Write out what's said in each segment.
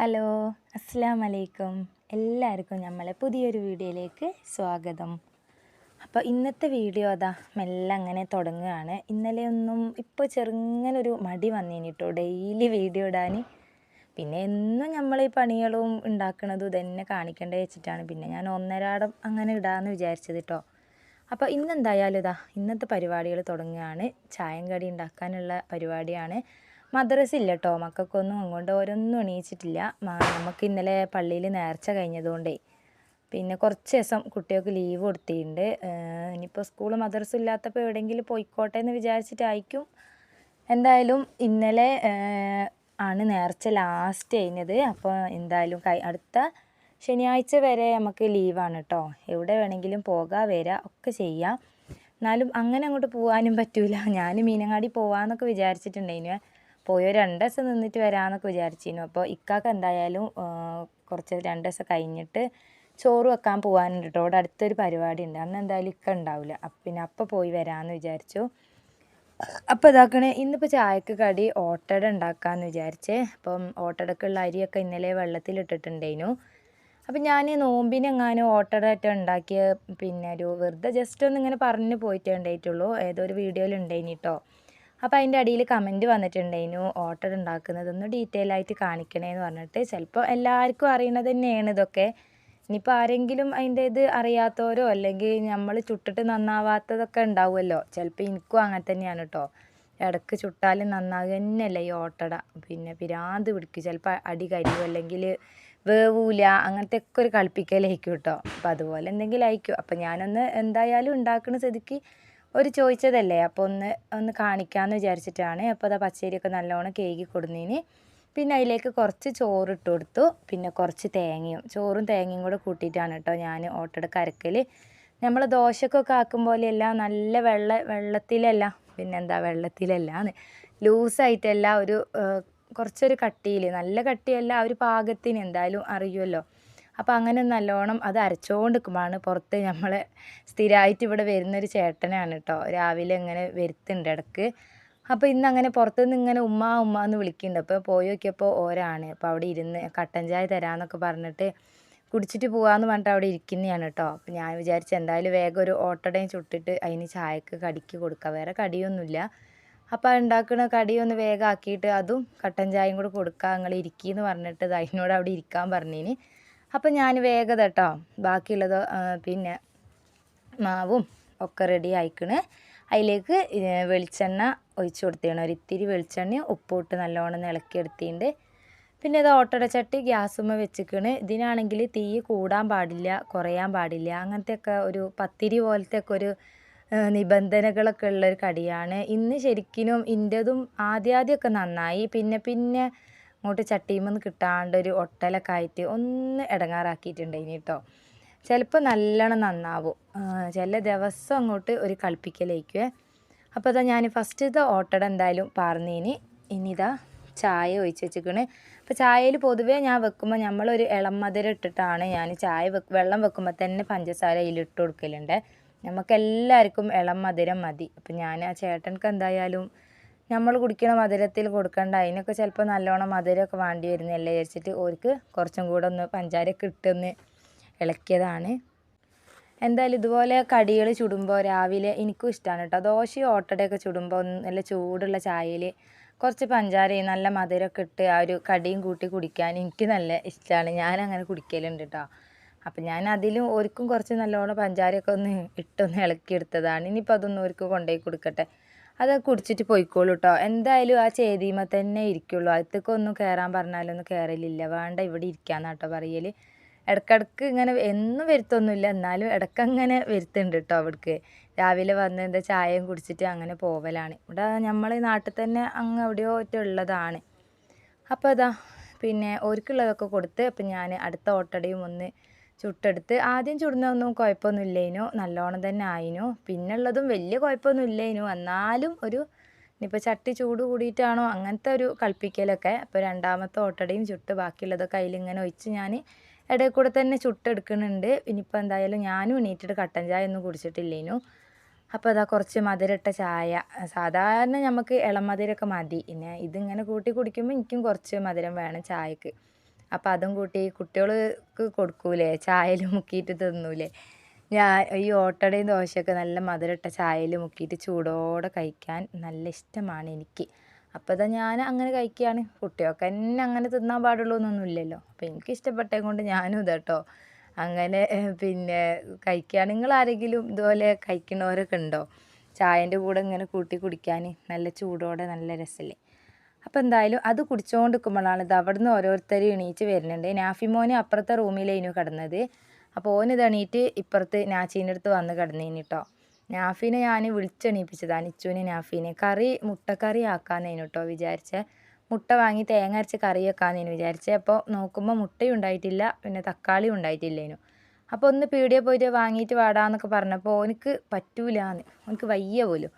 Hello അസ്സാം വലൈക്കും എല്ലാവർക്കും നമ്മളെ പുതിയൊരു വീഡിയോയിലേക്ക് സ്വാഗതം. അപ്പോൾ ഇന്നത്തെ വീഡിയോ അതാ മെല്ലെ അങ്ങനെ തുടങ്ങുകയാണ്. ഇന്നലെ ഒന്നും ഇപ്പോൾ ചെറുങ്ങനൊരു മടി വന്നേനി കേട്ടോ ഡെയിലി വീഡിയോ ഇടാൻ. പിന്നെ എന്നും നമ്മൾ ഈ പണികളും ഉണ്ടാക്കണതും ഇതന്നെ കാണിക്കേണ്ടത് വെച്ചിട്ടാണ്. പിന്നെ ഞാൻ ഒന്നരാടം അങ്ങനെ ഇടാമെന്ന് വിചാരിച്ചത് കേട്ടോ അപ്പോൾ ഇന്നെന്തായാലും ഇതാ ഇന്നത്തെ പരിപാടികൾ തുടങ്ങുകയാണ്. ചായം കടി ഉണ്ടാക്കാനുള്ള പരിപാടിയാണ്. മദ്രസ ഇല്ല കേട്ടോ മക്കൾക്കൊന്നും അങ്ങോട്ട് ഓരോന്നും എണീച്ചിട്ടില്ല. നമുക്ക് ഇന്നലെ പള്ളിയിൽ നേർച്ച കഴിഞ്ഞതുകൊണ്ടേ. പിന്നെ കുറച്ച് ദിവസം കുട്ടികൾക്ക് ലീവ് കൊടുത്തിട്ടുണ്ട്. ഇനിയിപ്പോൾ സ്കൂൾ മദ്രസ ഇല്ലാത്തപ്പോൾ എവിടെയെങ്കിലും പോയിക്കോട്ടെ എന്ന് വിചാരിച്ചിട്ടായിരിക്കും. എന്തായാലും ഇന്നലെ ആണ് നേർച്ച ലാസ്റ്റ് കഴിഞ്ഞത് അപ്പോൾ എന്തായാലും അടുത്ത ശനിയാഴ്ച വരെ നമുക്ക് ലീവാണ് കേട്ടോ എവിടെ വേണമെങ്കിലും പോകാം വരാം ഒക്കെ ചെയ്യാം. എന്നാലും അങ്ങനെ അങ്ങോട്ട് പോകാനും പറ്റൂല. ഞാൻ മീനങ്ങാടി പോകാമെന്നൊക്കെ വിചാരിച്ചിട്ടുണ്ടായിരുന്നു. പോയോ? രണ്ട് ദിവസം നിന്നിട്ട് വരാമെന്നൊക്കെ വിചാരിച്ചിരുന്നു. അപ്പോൾ ഇക്കാക്ക് എന്തായാലും കുറച്ച് രണ്ട് ദിവസം കഴിഞ്ഞിട്ട് ചോറ് വെക്കാൻ പോകാനുണ്ട് കേട്ടോ അവിടെ അടുത്തൊരു പരിപാടി ഉണ്ട് അന്ന് എന്തായാലും ഇക്ക ഉണ്ടാവില്ല പിന്നെ അപ്പം പോയി വരാമെന്ന് വിചാരിച്ചു. അപ്പോൾ ഇതാക്കണേ ഇന്നിപ്പോൾ ചായക്ക് കടി ഓട്ടട ഉണ്ടാക്കാമെന്ന് വിചാരിച്ചേ. അപ്പം ഓട്ടടക്കുള്ള അരിയൊക്കെ ഇന്നലെ വെള്ളത്തിൽ വെള്ളത്തിലിട്ടിട്ടുണ്ടായിരുന്നു. അപ്പം ഞാൻ നോമ്പിനെങ്ങാനും ഓട്ടട ആയിട്ട് ഉണ്ടാക്കിയ പിന്നെ ഒരു വെറുതെ ജസ്റ്റ് ഒന്ന് ഇങ്ങനെ പറഞ്ഞു പോയിട്ടേ ഉണ്ടായിട്ടുള്ളൂ. ഏതോ ഒരു വീഡിയോയിൽ കേട്ടോ അപ്പോൾ അതിന്റെ അടിയിൽ കമന്റ് വന്നിട്ടുണ്ടായിരുന്നു ഓർഡർ ഉണ്ടാക്കുന്നതൊന്ന് ഡീറ്റെയിൽ ആയിട്ട് കാണിക്കണേ എന്ന് പറഞ്ഞിട്ട്. ചിലപ്പോൾ എല്ലാവർക്കും അറിയണത് തന്നെയാണ് ഇതൊക്കെ. ഇനിയിപ്പോൾ ആരെങ്കിലും അതിന്റെ ഇത് അറിയാത്തവരോ അല്ലെങ്കിൽ നമ്മൾ ചുട്ടിട്ട് നന്നാവാത്തതൊക്കെ ഉണ്ടാവുമല്ലോ. ചിലപ്പോൾ എനിക്കും അങ്ങനെ തന്നെയാണ് കേട്ടോ ഇടയ്ക്ക് ചുട്ടാലും നന്നാകുക തന്നെയല്ല ഈ ഓട്ടട പിന്നെ പിരാന്ത് പിടിക്കും. ചിലപ്പോൾ അടി കരിയും അല്ലെങ്കിൽ വേവൂല അങ്ങനത്തെ ഒക്കെ ഒരു കളിപ്പിക്കലായിരിക്കും കേട്ടോ അപ്പോൾ അതുപോലെ എന്തെങ്കിലും ആയിരിക്കും. അപ്പോൾ ഞാനൊന്ന് എന്തായാലും ഉണ്ടാക്കുന്ന സ്ഥിതിക്ക് ഒരു ചോദിച്ചതല്ലേ അപ്പോൾ ഒന്ന് ഒന്ന് കാണിക്കാമെന്ന് വിചാരിച്ചിട്ടാണ്. അപ്പോൾ അതാ പച്ചരിയൊക്കെ നല്ലോണം കേകി കൊടുന്നതിന് പിന്നെ അതിലേക്ക് കുറച്ച് ചോറ് ഇട്ട് കൊടുത്തു. പിന്നെ കുറച്ച് തേങ്ങയും ചോറും തേങ്ങയും കൂടെ കൂട്ടിയിട്ടാണ് കേട്ടോ ഞാൻ ഓട്ടടക്ക് കരക്കൽ നമ്മൾ ദോശക്കൊക്കെ ആക്കും പോലെയല്ല നല്ല വെള്ള വെള്ളത്തിലല്ല പിന്നെന്താ വെള്ളത്തിലല്ലാന്ന്. ലൂസായിട്ടല്ല ഒരു കുറച്ചൊരു കട്ടിയിൽ നല്ല കട്ടിയല്ല ആ ഒരു പാകത്തിന് എന്തായാലും അറിയുമല്ലോ അപ്പോൾ അങ്ങനെ നല്ലോണം അത് അരച്ചുകൊണ്ട് നിൽക്കുമ്പോഴാണ് പുറത്ത് നമ്മൾ സ്ഥിരമായിട്ട് ഇവിടെ വരുന്നൊരു ചേട്ടനാണ് കേട്ടോ രാവിലെ ഇങ്ങനെ വരുത്തുന്നുണ്ട് ഇടയ്ക്ക് അപ്പോൾ ഇന്ന് അങ്ങനെ പുറത്തുനിന്ന് ഇങ്ങനെ ഉമ്മ ഉമ്മ എന്ന് വിളിക്കുന്നുണ്ട് അപ്പോൾ പോയി നോക്കിയപ്പോൾ ഓരാണ്. അപ്പോൾ അവിടെ ഇരുന്ന് കട്ടൻ ചായ തരാമെന്നൊക്കെ പറഞ്ഞിട്ട് കുടിച്ചിട്ട് പോകാമെന്ന് പറഞ്ഞിട്ട് അവിടെ ഇരിക്കുന്നതാണ് കേട്ടോ അപ്പോൾ ഞാൻ വിചാരിച്ചു എന്തായാലും വേഗം ഒരു ഓട്ടടയും ചുട്ടിട്ട് അതിന് ചായക്ക് കടിക്ക് കൊടുക്കാം. വേറെ കടിയൊന്നുമില്ല അപ്പോൾ ഉണ്ടാക്കുന്ന കടിയൊന്ന് വേഗം ആക്കിയിട്ട് അതും കട്ടൻ ചായയും കൂടെ കൊടുക്കാം നിങ്ങൾ ഇരിക്കീന്ന് പറഞ്ഞിട്ട് അതിനോട് അവിടെ ഇരിക്കാൻ പറഞ്ഞിന്. അപ്പോൾ ഞാൻ വേഗം കേട്ടോ ബാക്കിയുള്ളത് പിന്നെ മാവും ഒക്കെ റെഡി ആയിക്കണ്. അതിലേക്ക് വെളിച്ചെണ്ണ ഒഴിച്ച് കൊടുത്തേണ് ഒരിത്തിരി വെളിച്ചെണ്ണയും ഉപ്പും ഇട്ട് നല്ലോണം ഇളക്കിയെടുത്തിട്ടുണ്ട് പിന്നെ ഇത് ഓട്ടട ചട്ടി ഗ്യാസുമ്മ വെച്ചിക്കണ്. ഇതിനാണെങ്കിൽ തീ കൂടാൻ പാടില്ല കുറയാൻ പാടില്ല. അങ്ങനത്തെ ഒക്കെ ഒരു പത്തിരി പോലത്തെ ഒക്കെ ഒരു നിബന്ധനകളൊക്കെ ഉള്ളൊരു കടിയാണ്. ഇന്ന് ശരിക്കിനും ഇന്റെതും ആദ്യാദ്യമൊക്കെ നന്നായി. പിന്നെ പിന്നെ അങ്ങോട്ട് ചട്ടിയുമെന്ന് കിട്ടാണ്ട് ഒരു ഒട്ടലൊക്കെ ആയിട്ട് ഒന്ന് ഇടങ്ങാറാക്കിയിട്ടുണ്ടായിന് കേട്ടോ ചിലപ്പോൾ നല്ലോണം നന്നാവും. ചില ദിവസം അങ്ങോട്ട് ഒരു കളിപ്പിക്കലായിരിക്കുവേ അപ്പോൾ അതാ ഞാൻ ഫസ്റ്റത്തെ ഓട്ടട എന്തായാലും പാർന്നീനി. ഇനി ഇതാ ചായ ഒഴിച്ച് വെച്ചിരിക്കണേ അപ്പോൾ ചായയിൽ പൊതുവേ ഞാൻ വെക്കുമ്പോൾ നമ്മളൊരു ഇളം മധുരം ഇട്ടിട്ടാണ് ഞാൻ ചായ വെക്ക് വെള്ളം വെക്കുമ്പോൾ തന്നെ പഞ്ചസാര അതിലിട്ട് കൊടുക്കലുണ്ട്. നമുക്ക് എല്ലാവർക്കും ഇളം മധുരം മതി. അപ്പോൾ ഞാൻ ആ ചേട്ടൻക്ക് എന്തായാലും നമ്മൾ കുടിക്കണ മധുരത്തിൽ കൊടുക്കണ്ട. അതിനൊക്കെ ചിലപ്പോൾ നല്ലോണം മധുരമൊക്കെ വേണ്ടി വരുന്നതല്ലേ വിചാരിച്ചിട്ട് ഓർക്ക് കുറച്ചും കൂടെ ഒന്ന് പഞ്ചാരയൊക്കെ ഇട്ടൊന്ന് ഇളക്കിയതാണ്. എന്തായാലും ഇതുപോലെ കടികൾ ചുടുമ്പോൾ രാവിലെ എനിക്കും ഇഷ്ടമാണ് കേട്ടോ ദോശയും ഓട്ടടയൊക്കെ ചുടുമ്പോൾ നല്ല ചൂടുള്ള ചായയിൽ കുറച്ച് പഞ്ചാരയും നല്ല മധുരമൊക്കെ ഇട്ട് ആ ഒരു കടിയും കൂട്ടി കുടിക്കാൻ എനിക്ക് നല്ല ഇഷ്ടമാണ് ഞാൻ അങ്ങനെ കുടിക്കലുണ്ട് കേട്ടോ അപ്പം ഞാൻ അതിലും ഓർക്കും കുറച്ച് നല്ലോണം പഞ്ചാരയൊക്കെ ഒന്ന് ഇട്ടൊന്ന് ഇളക്കിയെടുത്തതാണ്. ഇനിയിപ്പോൾ അതൊന്നും ഓർക്ക് കൊണ്ടുപോയി കൊടുക്കട്ടെ. അത് കുടിച്ചിട്ട് പോയിക്കോളൂ കേട്ടോ എന്തായാലും ആ ചേതിമ തന്നെ ഇരിക്കുള്ളൂ. അടുത്തേക്ക് ഒന്നും കയറാൻ പറഞ്ഞാലൊന്നും കയറലില്ല വേണ്ട ഇവിടെ ഇരിക്കാന്ന് കേട്ടോ പറയൽ ഇടക്കിടക്ക് ഇങ്ങനെ എന്നും വരുത്തൊന്നുമില്ല. എന്നാലും ഇടക്കങ്ങനെ വരുത്തുന്നുണ്ട് കേട്ടോ അവിടേക്ക്. രാവിലെ വന്ന് എന്താ ചായയും കുടിച്ചിട്ട് അങ്ങനെ പോവലാണ്. ഇവിടെ നമ്മൾ നാട്ടിൽ തന്നെ അങ്ങ് എവിടെയോ ഉള്ളതാണ്. അപ്പോൾ അതാ പിന്നെ ഒരുക്കുള്ളതൊക്കെ കൊടുത്ത് അപ്പം ഞാൻ അടുത്ത ഓട്ടടയും ഒന്ന് ചുട്ടെടുത്ത് ആദ്യം ചുടുന്നതൊന്നും കുഴപ്പമൊന്നും ഇല്ലേനു നല്ലോണം തന്നെ ആയിനു. പിന്നുള്ളതും വലിയ കുഴപ്പമൊന്നും ഇല്ലേനു എന്നാലും ഒരു ഇനിയിപ്പോൾ ചട്ടി ചൂട് കൂടിയിട്ടാണോ അങ്ങനത്തെ ഒരു കളിപ്പിക്കലൊക്കെ അപ്പോൾ രണ്ടാമത്തെ ഓട്ടടയും ചുട്ട് ബാക്കിയുള്ളതൊക്കെ അതിലിങ്ങനെ ഒഴിച്ച് ഞാൻ ഇടയിൽ കൂടെ തന്നെ ചുട്ടെടുക്കുന്നുണ്ട്. ഇനിയിപ്പോൾ എന്തായാലും ഞാനും എണീറ്റിട്ട് കട്ടൻ ചായ ഒന്നും കുടിച്ചിട്ടില്ലേനു. അപ്പോൾ അതാ കുറച്ച് മധുരട്ട ചായ. സാധാരണ നമുക്ക് ഇളം മധുരമൊക്കെ മതി. പിന്നെ ഇതിങ്ങനെ കൂട്ടി കുടിക്കുമ്പോൾ എനിക്കും കുറച്ച് മധുരം വേണം ചായക്ക്. അപ്പോൾ അതും കൂട്ടി കുട്ടികൾക്ക് കൊടുക്കൂലേ? ചായയിൽ മുക്കിയിട്ട് തിന്നൂലേ? ഞാൻ ഈ ഓട്ടടയും ദോശയൊക്കെ നല്ല മധുരട്ട ചായയിൽ മുക്കിയിട്ട് ചൂടോടെ കഴിക്കാൻ നല്ല ഇഷ്ടമാണ് എനിക്ക്. അപ്പോൾ ഇതാ ഞാൻ അങ്ങനെ കഴിക്കുകയാണ്. കുട്ടികൾക്ക് തന്നെ അങ്ങനെ തിന്നാൻ പാടുള്ളൂ എന്നൊന്നുമില്ലല്ലോ. അപ്പോൾ എനിക്ക് ഇഷ്ടപ്പെട്ടേ കൊണ്ട് ഞാനും ഇതാട്ടോ അങ്ങനെ പിന്നെ കഴിക്കുകയാണ്. നിങ്ങൾ ആരെങ്കിലും ഇതുപോലെ കഴിക്കുന്നവരൊക്കെ ഉണ്ടോ? ചായന്റെ കൂടെ ഇങ്ങനെ കൂട്ടി കുടിക്കാൻ നല്ല ചൂടോടെ നല്ല രസമല്ലേ? അപ്പോൾ എന്തായാലും അത് കുടിച്ചുകൊണ്ട് നിൽക്കുമ്പോഴാണ് ഇത് അവിടുന്ന് ഓരോരുത്തരും എണീറ്റ് വരുന്നുണ്ട്. നാഫിമോന് അപ്പുറത്തെ റൂമിലേനു കിടന്നത്. അപ്പോൾ ഓനിത് എണീറ്റ് ഇപ്പുറത്ത് നാച്ചീന്റെ അടുത്ത് വന്ന് കിടന്നേനി കേട്ടോ നാഫിനെ ഞാൻ വിളിച്ചെണീപ്പിച്ചതാണ് നിച്ചുവിനെ നാഫീനെ. കറി മുട്ടക്കറി ആക്കാന്നേനു കേട്ടോ വിചാരിച്ചേ. മുട്ട വാങ്ങി തേങ്ങ അരച്ച് കറി വെക്കാന്നേനു വിചാരിച്ചേ. അപ്പോൾ നോക്കുമ്പോൾ മുട്ടയും ഉണ്ടായിട്ടില്ല പിന്നെ തക്കാളിയും ഉണ്ടായിട്ടില്ലേനു. അപ്പോൾ ഒന്ന് പീടിയെ പോയിട്ട് വാങ്ങിയിട്ട് വാടാന്നൊക്കെ പറഞ്ഞപ്പോൾ ഓനിക്ക് പറ്റൂലാന്ന്. ഓനിക്ക് വയ്യ പോലും.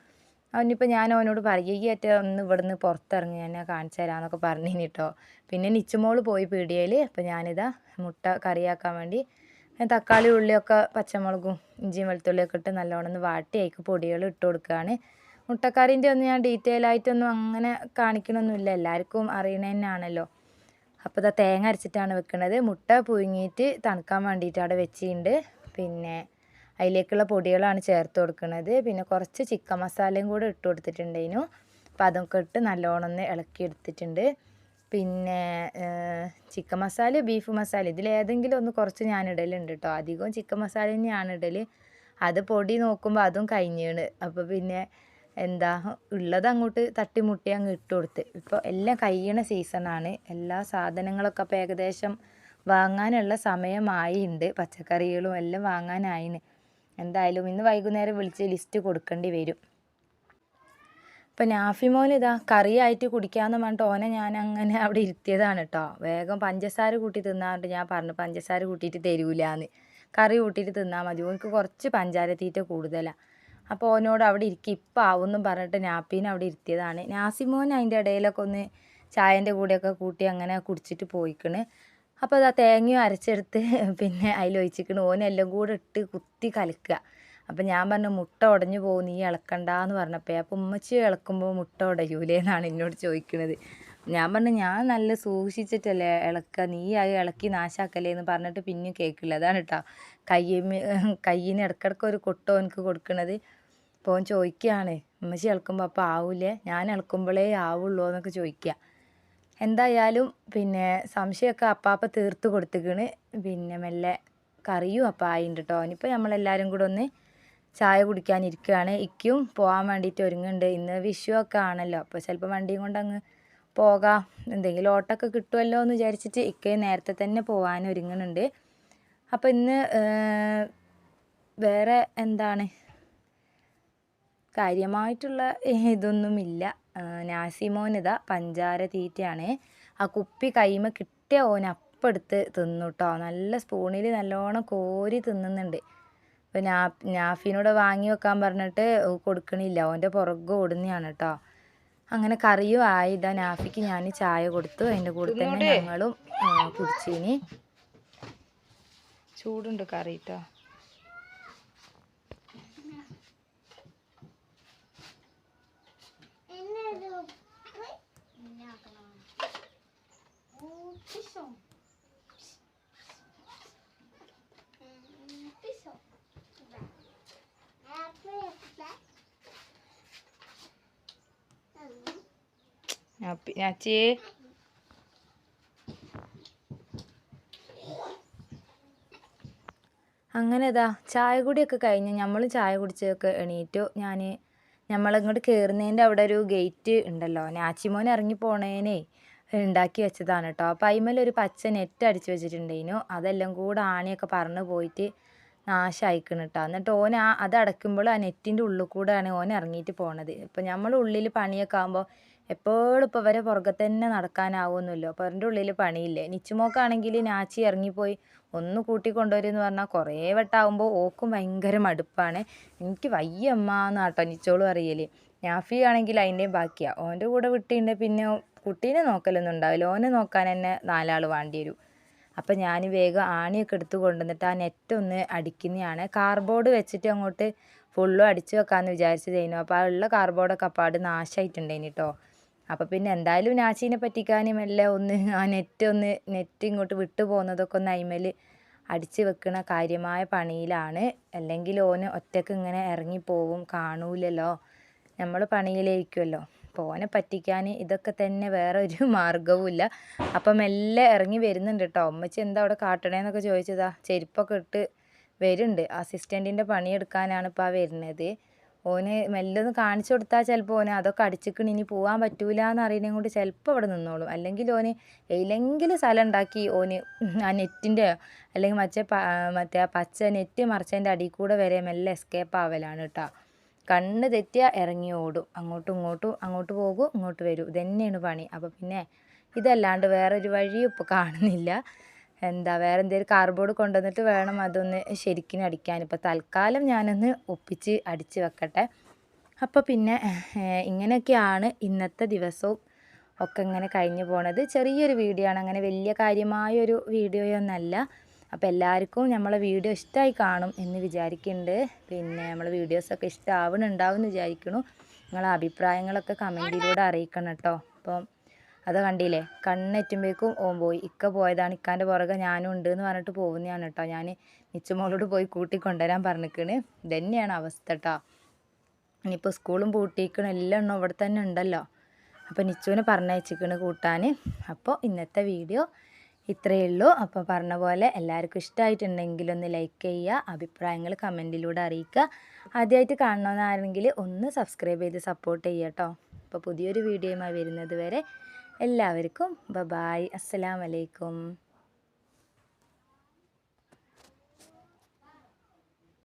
അവനിപ്പോൾ ഞാൻ അവനോട് പറയുകയായിട്ട് ഒന്ന് ഇവിടുന്ന് പുറത്തിറങ്ങി എന്നെ കാണിച്ചു തരാമെന്നൊക്കെ പറഞ്ഞിനി കേട്ടോ പിന്നെ നിച്ചുമോൾ പോയി പീടിയയിൽ അപ്പോൾ ഞാനിതാ മുട്ട കറിയാക്കാൻ വേണ്ടി തക്കാളി ഉള്ളിയൊക്കെ പച്ചമുളകും ഇഞ്ചിയും വെളുത്തുള്ളിയൊക്കെ ഇട്ട് നല്ലോണം ഒന്ന് വാട്ടി അതിക്ക് പൊടികൾ ഇട്ട് കൊടുക്കുകയാണ് മുട്ടക്കറിന്റെ ഒന്നും ഞാൻ ഡീറ്റെയിൽ ആയിട്ടൊന്നും അങ്ങനെ കാണിക്കണമൊന്നുമില്ല എല്ലാവർക്കും അറിയണതന്നെയാണല്ലോ അപ്പോൾ ഇതാ തേങ്ങ അരച്ചിട്ടാണ് വെക്കുന്നത് മുട്ട പുഴുങ്ങിയിട്ട് തണുക്കാൻ വേണ്ടിയിട്ട് അവിടെ വെച്ചിട്ടുണ്ട്. പിന്നെ അതിലേക്കുള്ള പൊടികളാണ് ചേർത്ത് കൊടുക്കുന്നത് പിന്നെ കുറച്ച് ചിക്കൻ മസാലയും കൂടെ ഇട്ട് കൊടുത്തിട്ടുണ്ടായിരുന്നു. അപ്പോൾ അതൊക്കെ ഇട്ട് നല്ലോണം ഒന്ന് ഇളക്കി എടുത്തിട്ടുണ്ട്. പിന്നെ ചിക്കൻ മസാല ബീഫ് മസാല ഇതിലേതെങ്കിലും ഒന്ന് കുറച്ച് ഞാൻ ഇടലുണ്ട് കേട്ടോ അധികവും ചിക്കൻ മസാല തന്നെയാണ് ഇടൽ അത് പൊടി നോക്കുമ്പോൾ അതും കഴിഞ്ഞാണ്. അപ്പോൾ പിന്നെ എന്താ ഉള്ളത് അങ്ങോട്ട് തട്ടിമുട്ടി അങ്ങ് ഇട്ട് കൊടുത്ത്. ഇപ്പോൾ എല്ലാം കഴിയണ സീസണാണ് എല്ലാ സാധനങ്ങളൊക്കെ അപ്പോൾ ഏകദേശം വാങ്ങാനുള്ള സമയമായിണ്ട്. പച്ചക്കറികളും എല്ലാം വാങ്ങാനായിന്. എന്തായാലും ഇന്ന് വൈകുന്നേരം വിളിച്ച് ലിസ്റ്റ് കൊടുക്കേണ്ടി വരും. ഇപ്പം നാഫിമോൻ ഇതാ കറിയായിട്ട് കുടിക്കാമെന്ന് പറഞ്ഞിട്ട് ഓനെ ഞാൻ അങ്ങനെ അവിടെ ഇരുത്തിയതാണ് കേട്ടോ വേഗം പഞ്ചസാര കൂട്ടി തിന്നാണ്ട് ഞാൻ പറഞ്ഞു പഞ്ചസാര കൂട്ടിയിട്ട് തരൂലാന്ന്. കറി കൂട്ടിയിട്ട് തിന്നാൽ മതി. ഓനിക്ക് കുറച്ച് പഞ്ചാര തീറ്റ കൂടുതലാണ് അപ്പോൾ ഓനോട് അവിടെ ഇരിക്കും ഇപ്പം ആവുമെന്നും പറഞ്ഞിട്ട് നാപ്പീനെ അവിടെ ഇരുത്തിയതാണ്. നാസിമോൻ അതിന്റെ ഇടയിലൊക്കെ ഒന്ന് ചായന്റെ കൂടെയൊക്കെ കൂട്ടി അങ്ങനെ കുടിച്ചിട്ട് പോയിക്കണ്. അപ്പോൾ ആ തേങ്ങയും അരച്ചെടുത്ത് പിന്നെ അതിലൊഴിച്ചിക്കണ് ഓനെല്ലാം കൂടെ ഇട്ട് കുത്തി കലക്കുക. അപ്പം ഞാൻ പറഞ്ഞു മുട്ട ഉടഞ്ഞു പോകും നീ ഇളക്കണ്ട എന്ന് പറഞ്ഞപ്പോൾ അപ്പം ഉമ്മച്ചി ഇളക്കുമ്പോൾ മുട്ട ഉടയൂലേ എന്നാണ് എന്നോട് ചോദിക്കുന്നത് ഞാൻ പറഞ്ഞു ഞാൻ നല്ല സൂക്ഷിച്ചിട്ടല്ലേ ഇളക്കുക. നീ അത് ഇളക്കി നാശാക്കല്ലേ എന്ന് പറഞ്ഞിട്ട് പിന്നെയും കേൾക്കില്ല. അതാണ് കേട്ടോ കയ്യമ്മ കയ്യിന് ഇടക്കിടക്ക് ഒരു കൊട്ടോ എനിക്ക് കൊടുക്കണത്. ഇപ്പോൾ ചോദിക്കുകയാണ് ഉമ്മച്ചി ഇളക്കുമ്പോൾ അപ്പോൾ ആവൂലേ? ഞാൻ ഇളക്കുമ്പോഴേ ആവുള്ളൂ എന്നൊക്കെ ചോദിക്കുക. എന്തായാലും പിന്നെ സംശയമൊക്കെ അപ്പാപ്പ തീർത്ത് കൊടുത്തിക്കണ്. പിന്നെ മെല്ലെ കറിയും അപ്പം ആയിട്ടുണ്ട് കേട്ടോ ഇനിയിപ്പോൾ നമ്മളെല്ലാവരും കൂടെ ഒന്ന് ചായ കുടിക്കാനിരിക്കുകയാണ് ഇക്കും പോകാൻ വേണ്ടിയിട്ട് ഒരുങ്ങുന്നുണ്ട് ഇന്ന് വിഷു ഒക്കെ ആണല്ലോ. അപ്പോൾ ചിലപ്പോൾ വണ്ടിയും കൊണ്ട് അങ്ങ് പോകാം. എന്തെങ്കിലും ഓട്ടമൊക്കെ കിട്ടുമല്ലോ എന്ന് വിചാരിച്ചിട്ട് ഇക്ക നേരത്തെ തന്നെ പോകാൻ ഒരുങ്ങുന്നുണ്ട് അപ്പോൾ ഇന്ന് വേറെ എന്താണ്? കാര്യമായിട്ടുള്ള ഇതൊന്നുമില്ല. നാസിമോനിത പഞ്ചാര തീറ്റയാണ്. ആ കുപ്പി കൈമ കിട്ടിയ ഓൻ അപ്പം എടുത്ത് തിന്നു കേട്ടോ നല്ല സ്പൂണിൽ നല്ലോണം കോരി തിന്നുന്നുണ്ട്. അപ്പോൾ നാ നാഫിനോട് വാങ്ങി വെക്കാൻ പറഞ്ഞിട്ട് കൊടുക്കണില്ല. ഓന്റെ പുറകെ ഓടുന്നതാണ് കേട്ടോ അങ്ങനെ കറിയും ആയി. ഇതാ നാഫിക്ക് ഞാൻ ചായ കൊടുത്തു. അതിന്റെ കൂടെ തന്നെ ഞങ്ങളും കുടിച്ചിനി. ചൂടുണ്ട് കറി കേട്ടോ ഞാച്ചി അങ്ങനെ ഇതാ ചായ കുടിയൊക്കെ കഴിഞ്ഞ്. നമ്മൾ ചായ കുടിച്ചൊക്കെ എണീറ്റു. ഞാൻ നമ്മളിങ്ങോട്ട് കയറുന്നതിന്റെ അവിടെ ഒരു ഗേറ്റ് ഉണ്ടല്ലോ. നാച്ചിമോൻ ഇറങ്ങി പോണേനെ ഉണ്ടാക്കി വെച്ചതാണ് കേട്ടോ അപ്പം ഒരു പച്ച നെറ്റ് അടിച്ച് വെച്ചിട്ടുണ്ടേനു. അതെല്ലാം കൂടെ ആണിയൊക്കെ പറന്ന് പോയിട്ട് നാശമായിക്കണം കേട്ടോ എന്നിട്ട് ഓൻ ആ അത് അടയ്ക്കുമ്പോൾ ആ നെറ്റിന്റെ ഉള്ളിൽ കൂടെയാണ് ഓൻ ഇറങ്ങിയിട്ട് പോണത്. ഇപ്പം നമ്മൾ ഉള്ളിൽ പണിയൊക്കെ ആകുമ്പോൾ എപ്പോഴും ഇപ്പോൾ വരെ പുറകെ തന്നെ നടക്കാനാവുമെന്നല്ലോ അപ്പോൾ അവരുടെ ഉള്ളിൽ പണിയില്ലേ? നിച്ചുമോക്കാണെങ്കിൽ നാച്ചി ഇറങ്ങിപ്പോയി ഒന്ന് കൂട്ടി കൂട്ടിക്കൊണ്ടുവരുമെന്ന് പറഞ്ഞാൽ കുറേ വട്ടാവുമ്പോൾ ഓക്കും ഭയങ്കര മടുപ്പാണ്. എനിക്ക് വയ്യ അമ്മ എന്നാട്ടോ നിച്ചോളും അറിയൽ. നാഫി ആണെങ്കിൽ അതിന്റെയും ബാക്കിയാണ് ഓന്റെ കൂടെ വിട്ടിട്ടുണ്ട് പിന്നെ കുട്ടീനെ നോക്കലൊന്നും ഉണ്ടാവില്ല. ഓനെ നോക്കാൻ തന്നെ നാലാൾ വേണ്ടി വരും. അപ്പം ഞാൻ വേഗം ആണിയൊക്കെ എടുത്ത് കൊണ്ടുവന്നിട്ട് ആ നെറ്റ് ഒന്ന് അടിക്കുന്നതാണ് കാർബോർഡ് വെച്ചിട്ട് അങ്ങോട്ട് ഫുള്ളും അടിച്ചു വെക്കാമെന്ന് വിചാരിച്ചതേനു. അപ്പോൾ ആ ഉള്ള കാർബോർഡൊക്കെ അപ്പാട് നാശമായിട്ടുണ്ടേനി കേട്ടോ അപ്പോൾ പിന്നെ എന്തായാലും നാച്ചീനെ പറ്റിക്കാനും എല്ലാം ഒന്ന് ആ നെറ്റ് ഒന്ന് നെറ്റ് ഇങ്ങോട്ട് വിട്ടു പോകുന്നതൊക്കെ ഒന്ന് അയിമേൽ അടിച്ച് വെക്കുന്ന കാര്യമായ പണിയിലാണ്. അല്ലെങ്കിൽ ഓന് ഒറ്റയ്ക്ക് ഇങ്ങനെ ഇറങ്ങിപ്പോവും കാണൂലല്ലോ. നമ്മൾ പണിയിലേക്കുമല്ലോ അപ്പോൾ ഓനെ പറ്റിക്കാൻ ഇതൊക്കെ തന്നെ വേറെ ഒരു മാർഗവുമില്ല അപ്പം മെല്ലെ ഇറങ്ങി വരുന്നുണ്ട് കേട്ടോ അമ്മച്ചി എന്താ അവിടെ കാട്ടണേന്നൊക്കെ ചോദിച്ചതാ. ചെരുപ്പൊക്കെ ഇട്ട് വരുന്നുണ്ട്. അസിസ്റ്റന്റിന്റെ പണിയെടുക്കാനാണ് ഇപ്പോൾ ആ വരുന്നത്. ഓന് മെല്ലെ ഒന്ന് കാണിച്ചു കൊടുത്താൽ ചിലപ്പോൾ ഓന് അതൊക്കെ അടിച്ചിക്കണ് ഇനി പോകാൻ പറ്റൂല എന്ന് അറിയുന്നതും കൊണ്ട് ചിലപ്പോൾ അവിടെ നിന്നോളും. അല്ലെങ്കിൽ ഓന് എയിലെങ്കിലും സ്ഥലം ഉണ്ടാക്കി ഓന് ആ നെറ്റിന്റെ അല്ലെങ്കിൽ മറ്റേ മറ്റേ ആ പച്ച നെറ്റ് മറിച്ചതിന്റെ അടിയിൽ കൂടെ വരെ മെല്ലെ എസ്കേപ്പ് ആവലാണ് കേട്ടോ കണ്ണ് തെറ്റിയാൽ ഇറങ്ങി ഓടും. അങ്ങോട്ടും ഇങ്ങോട്ടും അങ്ങോട്ട് പോകും ഇങ്ങോട്ട് വരും. ഇതന്നെയാണ് പണി. അപ്പോൾ പിന്നെ ഇതല്ലാണ്ട് വേറൊരു വഴിയും ഇപ്പോൾ കാണുന്നില്ല. എന്താ വേറെ എന്തെങ്കിലും കാർഡ്ബോർഡ് കൊണ്ടുവന്നിട്ട് വേണം അതൊന്ന് ശരിക്കും അടിക്കാൻ. ഇപ്പോൾ തൽക്കാലം ഞാനൊന്ന് ഒപ്പിച്ച് അടിച്ച് വെക്കട്ടെ. അപ്പോൾ പിന്നെ ഇങ്ങനെയൊക്കെയാണ് ഇന്നത്തെ ദിവസവും ഒക്കെ ഇങ്ങനെ കഴിഞ്ഞു പോണത്. ചെറിയൊരു വീഡിയോ ആണ്. അങ്ങനെ വലിയ കാര്യമായൊരു വീഡിയോയൊന്നല്ല അപ്പോൾ എല്ലാവർക്കും നമ്മളെ വീഡിയോ ഇഷ്ടമായി കാണും എന്ന് വിചാരിക്കുന്നുണ്ട് പിന്നെ നമ്മളെ വീഡിയോസൊക്കെ ഇഷ്ടമാവണുണ്ടാവും എന്ന് വിചാരിക്കണു. നിങ്ങളെ അഭിപ്രായങ്ങളൊക്കെ കമന്റിലൂടെ അറിയിക്കണം കേട്ടോ അപ്പം അത് കണ്ടില്ലേ? കണ്ണെറ്റുമ്പോഴേക്കും ഓൻ പോയി. ഇക്ക പോയതാണ്. ഇക്കാന്റെ പുറകെ ഞാനും ഉണ്ട് എന്ന് പറഞ്ഞിട്ട് പോകുന്നതാണ് കേട്ടോ. ഞാൻ നിച്ചമോളോട് പോയി കൂട്ടി കൊണ്ടുവരാൻ പറഞ്ഞിക്കണ്. ഇതന്നെയാണ് അവസ്ഥ കേട്ടോ. ഇനിയിപ്പോൾ സ്കൂളും പൂട്ടിയിരിക്കണം എല്ലാം എണ്ണം ഇവിടെ തന്നെ ഉണ്ടല്ലോ. അപ്പോൾ നിച്ചുവിനെ പറഞ്ഞയച്ചിരിക്കണ് കൂട്ടാൻ അപ്പോൾ ഇന്നത്തെ വീഡിയോ ഇത്രയേ ഉള്ളൂ. അപ്പോൾ പറഞ്ഞ പോലെ എല്ലാവർക്കും ഇഷ്ടമായിട്ടുണ്ടെങ്കിൽ ഒന്ന് ലൈക്ക് ചെയ്യുക അഭിപ്രായങ്ങൾ കമന്റിലൂടെ അറിയിക്കുക. ആദ്യമായിട്ട് കാണണമെന്നാണെങ്കിൽ ഒന്ന് സബ്സ്ക്രൈബ് ചെയ്ത് സപ്പോർട്ട് ചെയ്യുക കേട്ടോ. അപ്പോൾ പുതിയൊരു വീഡിയോയുമായി വരുന്നത് വരെ എല്ലാവർക്കും ബബായ്. ബായ് അസ്സലാമലൈക്കും.